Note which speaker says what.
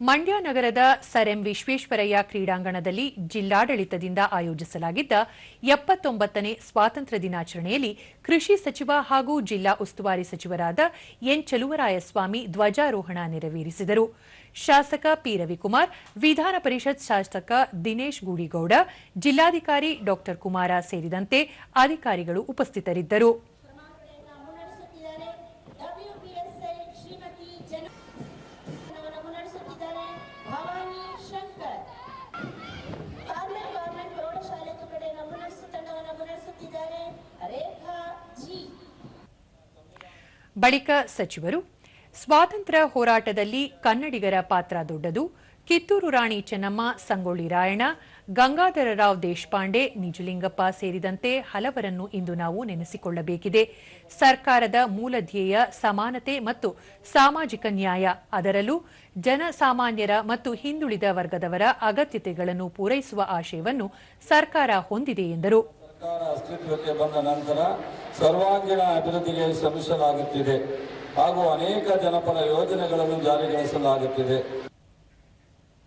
Speaker 1: ಮಂಡ್ಯ ನಗರದ sir M Visvesvaraya ಕ್ರೀಡಾಂಗಣದಲ್ಲಿ ಜಿಲ್ಲಾಡಳಿತದಿಂದ ಆಯೋಜಿಸಲಾಗಿದ್ದ ಎಪ್ಪತ್ತೊಂಬತ್ತನೇ ಸ್ವಾತಂತ್ರ್ಯ ದಿನಾಚರಣೆಯಲ್ಲಿ ಕೃಷಿ ಸಚಿವ ಹಾಗೂ ಜಿಲ್ಲಾ ಉಸ್ತುವಾರಿ ಸಚಿವರಾದ ಎನ್ ಚಲುವರಾಯಸ್ವಾಮಿ ಧ್ವಜಾರೋಹಣ ನೆರವೇರಿಸಿದರು. ಶಾಸಕ ಪಿ ರವಿಕುಮಾರ್, ವಿಧಾನ ಪರಿಷತ್ ಶಾಸಕ ದಿನೇಶ್ ಗೂಡಿಗೌಡ, ಜಿಲ್ಲಾಧಿಕಾರಿ ಡಾ ಕುಮಾರ ಸೇರಿದಂತೆ ಅಧಿಕಾರಿಗಳು ಉಪಸ್ಥಿತರಿದ್ದರು. ಬಳಿಕ ಸಚಿವರು, ಸ್ವಾತಂತ್ರ್ಯ ಹೋರಾಟದಲ್ಲಿ ಕನ್ನಡಿಗರ ಪಾತ್ರ ದೊಡ್ಡದು. ಕಿತ್ತೂರು ರಾಣಿ ಚೆನ್ನಮ್ಮ, ಸಂಗೊಳ್ಳಿ ರಾಯಣ್ಣ ಗಂಗಾಧರರಾವ್ ದೇಶಪಾಂಡೆ, ನಿಜಲಿಂಗಪ್ಪ ಸೇರಿದಂತೆ ಹಲವರನ್ನು ಇಂದು ನಾವು ನೆನೆಸಿಕೊಳ್ಳಬೇಕಿದೆ. ಸರ್ಕಾರದ ಮೂಲ ಧ್ಯೇಯ ಸಮಾನತೆ ಮತ್ತು ಸಾಮಾಜಿಕ ನ್ಯಾಯ. ಅದರಲ್ಲೂ ಜನಸಾಮಾನ್ಯರ ಮತ್ತು ಹಿಂದುಳಿದ ವರ್ಗದವರ ಅಗತ್ಯತೆಗಳನ್ನು ಪೂರೈಸುವ ಆಶಯವನ್ನು ಸರ್ಕಾರ ಹೊಂದಿದೆ ಎಂದರು.
Speaker 2: ಸರ್ವಾಂಗೀಣ ಅಭಿವೃದ್ಧಿಗೆ ಶ್ರಮಿಸಲಾಗುತ್ತಿದೆ ಹಾಗೂ ಅನೇಕ ಜನಪರ ಯೋಜನೆಗಳನ್ನು ಜಾರಿಗೊಳಿಸಲಾಗುತ್ತಿದೆ.